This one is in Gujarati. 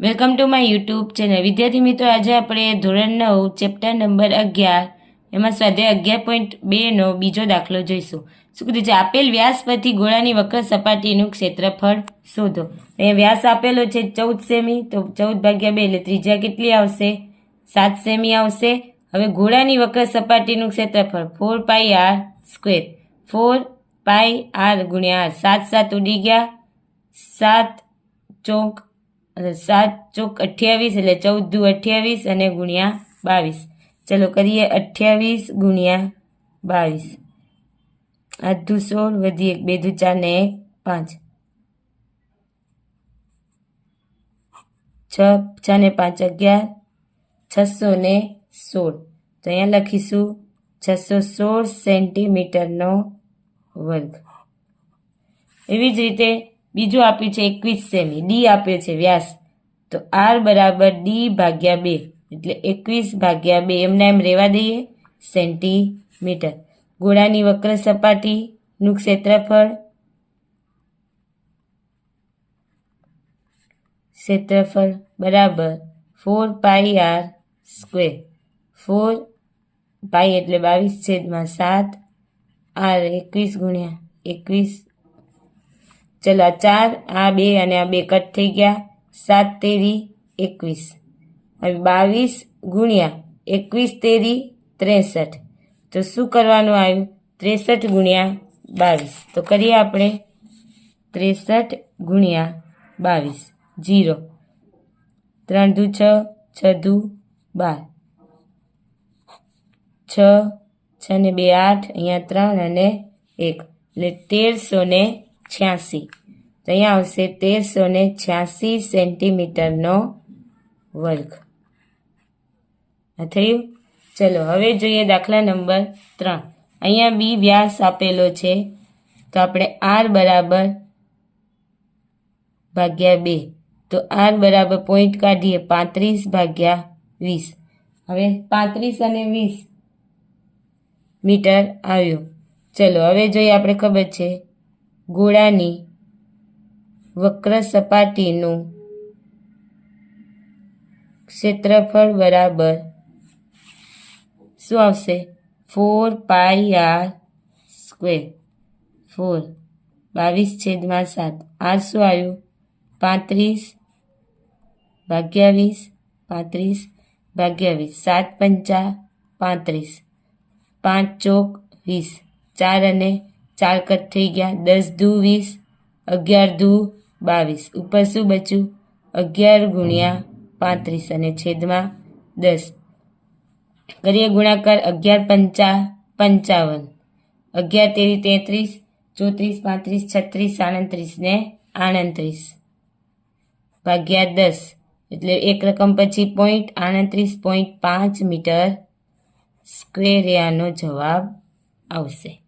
Welcome to my YouTube channel વિદ્યાર્થી મિત્રો, આજે આપણે ધોરણ નવ ચેપ્ટર નંબર અગિયાર, એમાં સ્વાધ્યાય અગિયાર પોઈન્ટ બેનો બીજો દાખલો જોઈશું. શું કીધું છે? આપેલ વ્યાસ પરથી ગોળાની વક્ર સપાટીનું ક્ષેત્રફળ શોધો. અહીંયા વ્યાસ આપેલો છે ચૌદ સેમી, તો ચૌદ ભાગ્યા બે એટલે ત્રિજ્યા કેટલી આવશે? સાત સેમી આવશે. હવે ગોળાની વક્ર સપાટીનું ક્ષેત્રફળ four pi r square four pi r ગુણ્યા આર સાત સાત ઉડી ગયા. સાત ચોક અને સાત ચોક અઠ્યાવીસ એટલે ચૌદ દુ અઠ્યાવીસ અને ગુણ્યા બાવીસ. ચલો કરીએ અઠ્યાવીસ ગુણ્યા બાવીસ. આઠ દુ સોળ વધી એક, બે દુ ચાર ને એક, પાંચ. છ છ ને પાંચ અગિયાર, છસો ને સોળ. તો અહીંયા લખીશું છસો સોળ સેન્ટીમીટરનો વર્ગ. એવી જ રીતે બીજું આપ્યું છે એકવીસ સેમી. ડી આપ્યો છે વ્યાસ. તો આર બરાબર ડી ભાગ્યા બે. એટલે એકવીસ ભાગ્યા બે. એમને એમ રહેવા દઈએ સેન્ટીમીટર. ગોળાની વક્ર સપાટીનું ક્ષેત્રફળ. ક્ષેત્રફળ બરાબર four pi r square four pi એટલે બાવીસ છેદમાં સાત. આર એકવીસ ગુણ્યા એકવીસ ચલો આ ચાર, આ બે અને આ બે કટ થઈ ગયા. સાત, તેરી, એકવીસ. હવે બાવીસ ગુણ્યા એકવીસ, તેરી, ત્રેસઠ. તો શું કરવાનું આવ્યું? ત્રેસઠ ગુણ્યા બાવીસ. તો કરીએ આપણે. ત્રેસઠ ગુણ્યા બાવીસ. જીરો. ત્રણ દુ છ છ દુ બાર. છ છ ને બે આઠ, અહીંયા ત્રણ અને એક. એટલે તેરસો ને છ્યાસી. તો અહીંયા આવશે તેરસો ને છ્યાસી સેન્ટીમીટરનો વર્ગ. આ થયું? ચલો, હવે જોઈએ દાખલા નંબર ત્રણ. અહીંયા બી વ્યાસ આપેલો છે. તો આપણે આર બરાબર ભાગ્યા બે. તો આર બરાબર પોઈન્ટ કાઢીએ પાંત્રીસ ભાગ્યા વીસ. હવે પાંત્રીસ અને વીસ મીટર આવ્યું. ચલો, હવે જોઈએ આપણે ખબર છે. ગોળાની વક્ર સપાટીનું ક્ષેત્રફળ બરાબર શું આવશે? Four pi r square. Four. બાવીસ છેદમાં સાત. આર શું આવ્યું? પાંત્રીસ ભાગ્યા વીસ પાંત્રીસ ભાગ્યા વીસ સાત પંચા પાંત્રીસ. પાંચ ચોક વીસ. ચાર અને ચાર કટ થઈ ગયા. દસ દુ વીસ, અગિયાર દુ બાવીસ. ઉપર શું બચ્યું? અગિયાર ગુણ્યા પાંત્રીસ અને છેદમાં દસ. કરીએ ગુણાકાર. અગિયાર પંચા, પંચાવન. અગિયાર તેરી તેત્રીસ, ચોત્રીસ, પાંત્રીસ, છત્રીસ, સાડત્રીસ ને આડત્રીસ. ભાગ્યા દસ. એટલે એક રકમ પછી પોઈન્ટ આડત્રીસ, પોઈન્ટ પાંચ મીટર સ્ક્વેર આનો જવાબ આવશે.